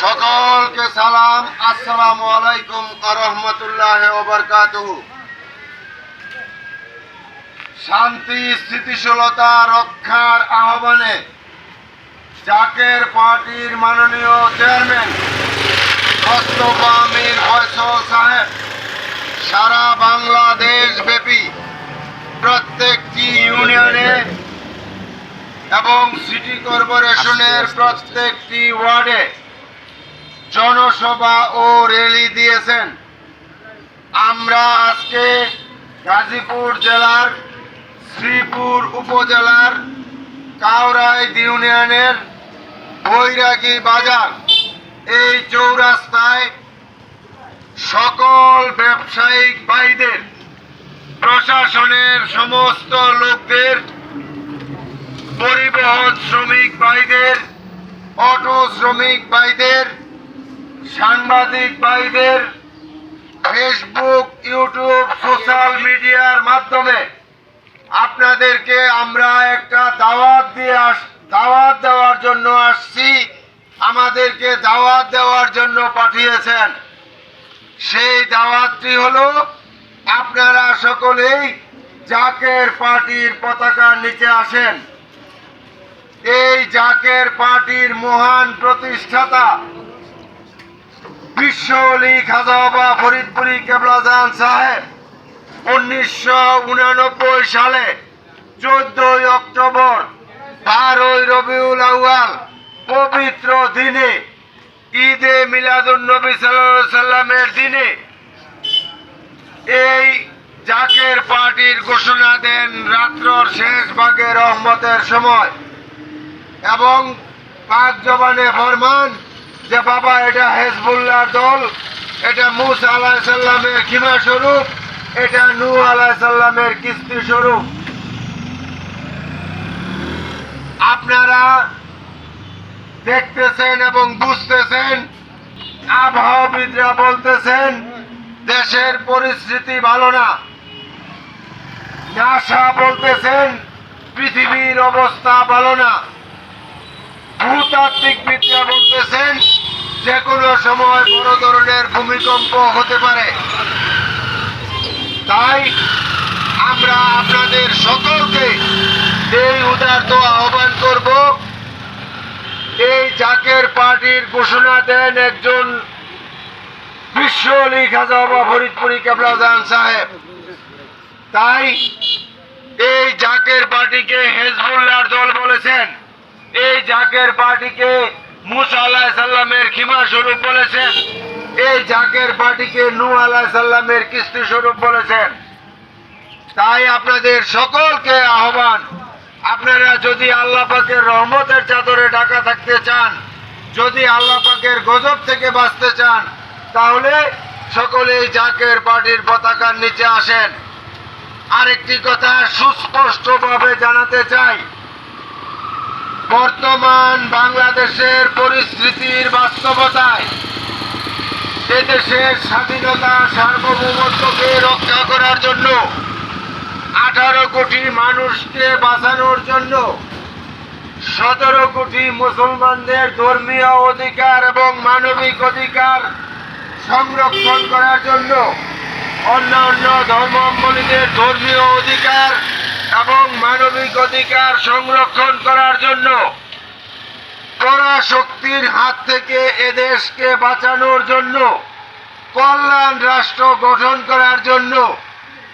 সকলকে সালাম, আসসালামু আলাইকুম আরহামতুল্লাহ ওবরকাতুহু শান্তি, স্থিতিশীলতা রক্ষার আহ্বানে জাকের পার্টির মাননীয় চেয়ারম্যান সাহেব, সারা বাংলাদেশ ব্যাপী প্রত্যেকটি ইউনিয়নে এবং সিটি কর্পোরেশনের প্রত্যেকটি ওয়ার্ডে জনসভা ও র্যালি দিয়েছেন। আমরা আজকে গাজীপুর জেলার শ্রীপুর উপজেলার কাউরাই ইউনিয়নের বৈরাগী বাজার এই চৌরাস্তায় সকল ব্যবসায়িক ভাইদের প্রশাসনের সমস্ত লোকদের পরিবহন শ্রমিক ভাইদের, অটো শ্রমিক ভাইদের, সাংবাদিক ভাইদের ফেসবুক ইউটিউব সোশ্যাল মিডিয়ার মাধ্যমে আপনাদেরকে আমরা একটা দাওয়াত দিয়ে আস, দাওয়াত দেওয়ার জন্য আসছি। আমাদেরকে দাওয়াত দেওয়ার জন্য পাঠিয়েছেন। সেই দাওয়াতটি হলো, আপনারা সকলেই জাকের পার্টির পতাকার নিচে আসেন। এই জাকের পার্টির মহান প্রতিষ্ঠাতা বিশ্ব অলি খাজা বাবা ফরিদপুরি কেবলাজান সাহেব উনিশশো সালে চোদ্দই অক্টোবর বারোই রবিউল আউয়াল পবিত্র দিনে ঈদে মিলাদুন্নবী সাল্লামের দিনে এই জাকের পার্টির ঘোষণা দেন রাত্রর শেষ ভাগে রহমতের সময়। এবং পাক জবানে ফরমান যে বাবা এটা হেজবুল্লাহ দল, এটা মুস আলাহ সাল্লামের খিমা স্বরূপ, এটা নূ আলাহ সাল্লামের কিস্তি স্বরূপ। আপনারা দেখতেছেন এবং বুঝতেছেন, আবহাওয়াবিদরা বলতেছেন, দেশের পরিস্থিতি ভালো না। নাসা বলতেছেন, পৃথিবীর অবস্থা ভালো না। ভূতাত্ত্বিক বিদ্যা বলতেছেন, যে কোনো সময় বড় ধরনের ভূমিকম্প হতে পারে। তাই আমরা আপনাদের সকলকে এই উদারত আহ্বান করব। এই জাকের পার্টির ঘোষণা দেন একজন বিশ্ব অলি খাজা বাবা ফরিদপুরি কেবলাজান সাহেব। তাই এই জাকের পার্টিকে হেজবুল্লাহর দল বলেছেন। এই জাকের পার্টিকে মুসা আলাহ সাল্লামের খিমা স্বরূপ বলেছেন। এই জাকের পার্টিকে নু আলাহ সাল্লামের কিস্তি স্বরূপ বলেছেন। তাই আপনাদের সকলকে আহ্বান, আপনারা যদি আল্লাহ পাকের রহমতের চাদরে ঢাকা থাকতে চান, যদি আল্লাহ পাকের গজব থেকে বাঁচতে চান, তাহলে সকলেই জাকের পার্টির পতাকার নিচে আসেন। আরেকটি কথা সুস্পষ্টভাবে জানাতে চাই। বর্তমান বাংলাদেশের পরিস্থিতির বাস্তবতায় এদেশের স্বাধীনতা সার্বভৌমত্বকে রক্ষা করার জন্য আঠারো কোটি মানুষকে বাঁচানোর জন্য সতেরো কোটি মুসলমানদের ধর্মীয় অধিকার এবং মানবিক অধিকার সংরক্ষণ করার জন্য অন্যান্য ধর্মাবলম্বীদের ধর্মীয় অধিকার এবং মানবিক অধিকার সংরক্ষণ করার জন্য পরাশক্তির হাত থেকে এদেশকে বাঁচানোর জন্য কল্যাণ রাষ্ট্র গঠন করার জন্য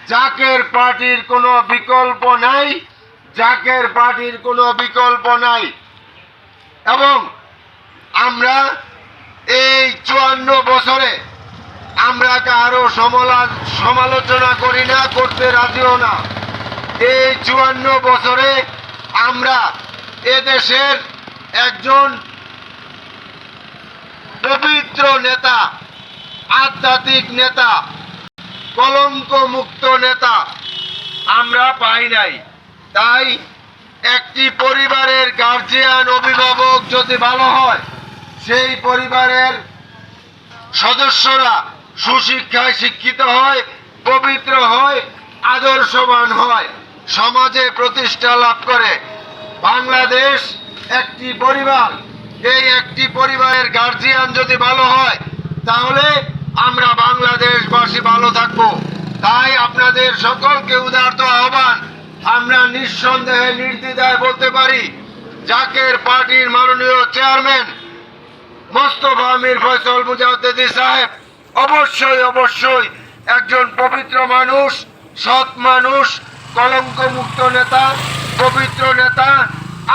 জাকের পার্টির কোনো বিকল্প নাই, জাকের পার্টির কোনো বিকল্প নাই। এবং আমরা এই চুয়ান্ন বছরে আমরা কারও সমলা- সমালোচনা করি না, করতে রাজিও না। এই চুয়ান্ন বছরে আমরা এদেশের একজন পবিত্র নেতা, আধ্যাত্মিক নেতা কলঙ্ক মুক্ত নেতা আমরা পাই নাই। তাই একটি পরিবারের গার্জিয়ান অভিভাবক যদি ভালো হয়, সেই পরিবারের সদস্যরা সুশিক্ষায় শিক্ষিত হয়, পবিত্র হয়, আদর্শবান হয়। সমাজে প্রতিষ্ঠা লাভ করে। বাংলাদেশ একটি পরিবার। এই একটি পরিবারের গার্জিয়ান যদি ভালো হয়, তাহলে আমরা বাংলাদেশবাসী ভালো থাকব। তাই আপনাদের সকলকে উদারত আহ্বান, আমরা নিঃসন্দেহে নির্দ্বিধায় বলতে পারি, জাকের পার্টির মাননীয় চেয়ারম্যান মোস্তফা আমির ফয়সল মুজাহিদি সাহেব, অবশ্যই অবশ্যই একজন পবিত্র মানুষ, সৎ মানুষ কলঙ্ক মুক্ত নেতা, পবিত্র নেতা,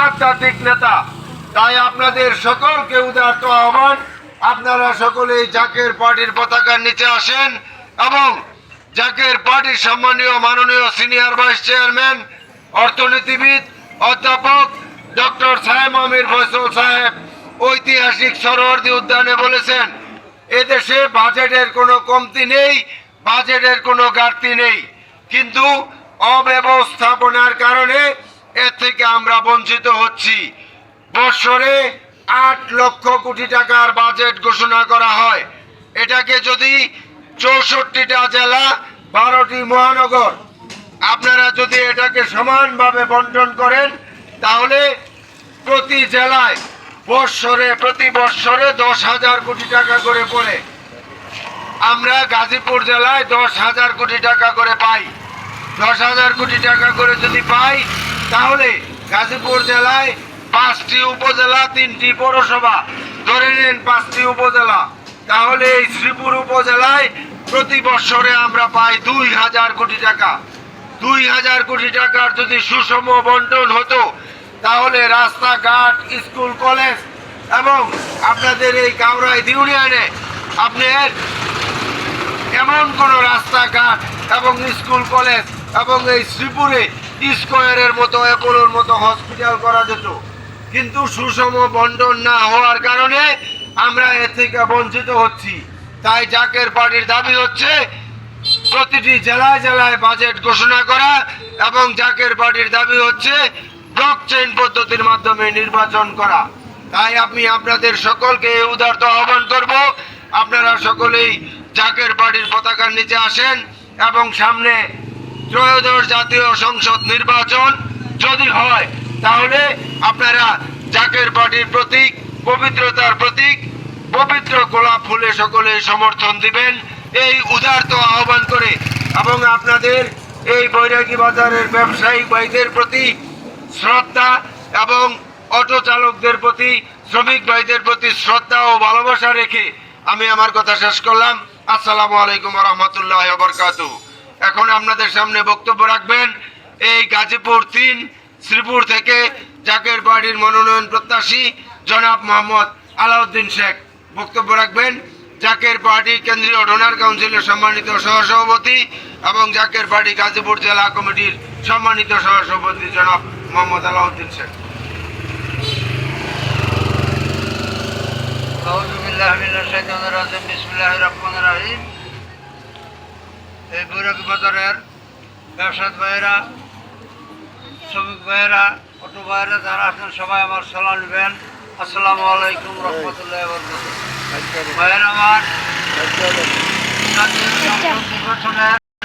আধ্যাত্মিক নেতা। তাই আপনাদের সকলকে উদারত আহ্বান, আপনারা সকলেই জাকের পার্টির পতাকার নিচে আসেন এবং জাকের পার্টির সম্মানীয় মাননীয় সিনিয়র ভাইস চেয়ারম্যান, অর্থনীতিবিদ, অধ্যাপক ডক্টর সাহেব আমির ফয়সল সাহেব ঐতিহাসিক সরোয়ার্দী উদ্যানে বলেছেন, এদেশে বাজেটের কোনো কমতি নেই, বাজেটের কোনো ঘাটতি নেই। কিন্তু অব্যবস্থাপনার কারণে এর থেকে আমরা বঞ্চিত হচ্ছি। বৎসরে আট লক্ষ কোটি টাকার বাজেট ঘোষণা করা হয়। এটাকে যদি চৌষট্টিটা জেলা, বারোটি মহানগর, আপনারা যদি এটাকে সমানভাবে বন্টন করেন, তাহলে প্রতি জেলায় বৎসরে, প্রতি বৎসরে দশ হাজার কোটি টাকা করে পড়ে। আমরা গাজীপুর জেলায় দশ হাজার কোটি টাকা করে পাই। দশ হাজার কোটি টাকা করে যদি পাই, তাহলে গাজীপুর জেলায় পাঁচটি উপজেলা, তিনটি পৌরসভা। ধরে নেন পাঁচটি উপজেলা। তাহলে এই শ্রীপুর উপজেলায় প্রতি বৎসরে আমরা পাই দুই হাজার কোটি টাকা। দুই হাজার কোটি টাকার যদি সুষম বন্টন হতো, তাহলে রাস্তাঘাট, স্কুল, কলেজ এবং আপনাদের এই কামরাই ইউনিয়নে আপনার এমন কোন রাস্তাঘাট এবং স্কুল, কলেজ এবং এই শ্রীপুরে স্কোয়ারের মতো অ্যাপোলোর মতো হসপিটাল করা যেত। কিন্তু সুষম বন্টন না হওয়ার কারণে আমরা এ থেকে বঞ্চিত হচ্ছি। তাই জাকের পার্টির দাবি হচ্ছে, প্রতিটি জেলায় জেলায় বাজেট ঘোষণা করা এবং জাকের পার্টির দাবি হচ্ছে ব্লক চেইন পদ্ধতির মাধ্যমে নির্বাচন করা। তাই আমি আপনাদের সকলকে উদারত আহ্বান করব। আপনারা সকলেই জাকের পার্টির পতাকার নিচে আসেন এবং সামনে ত্রয়োদশ জাতীয় সংসদ নির্বাচন যদি হয়, তাহলে আপনারা জাকের পার্টির প্রতীক, পবিত্রতার প্রতীক, পবিত্র গোলাপ ফুলে সকলে সমর্থন দিবেন। এই উদারত আহ্বান করে এবং আপনাদের এই বৈরাগী বাজারের ব্যবসায়িক ভাইদের প্রতি শ্রদ্ধা এবং অটো চালকদের প্রতি, শ্রমিক ভাইদের প্রতি শ্রদ্ধা ও ভালোবাসা রেখে আমি আমার কথা শেষ করলাম। আসসালামু আলাইকুম রহমতুল্লাহ বরকাত এখন আপনাদের সামনে বক্তব্য রাখবেন, এই গাজীপুর তিন, শ্রীপুর থেকে জাকের বাড়ির মনোনয়ন প্রত্যাশী জনাব মোহাম্মদ আলাউদ্দিন শেখ। বক্তব্য রাখবেন, জাকের পার্টি কেন্দ্রীয় ডোনার কাউন্সিলের সম্মানিত সহসভাপতি এবং জাকের পার্টি গাজীপুর জেলা কমিটির সম্মানিত সহসভাপতি জনাব মোহাম্মদ আলাউদ্দিন শেখ। আউযু বিল্লাহি মিনাশ শাইতানির রাজিম, বিসমিল্লাহির রহমানির রহিম। এই বৈরাগী বাজারের ব্যবসায়ী ভাইয়েরা শ্রমিক ভাইয়েরা অটো ভাইয়েরা যারা আছেন সবাই আমার সালাম নেবেন। আসসালামু আলাইকুম রহমতুল্লাহ ভাইয়ের আমার নির্বাচনের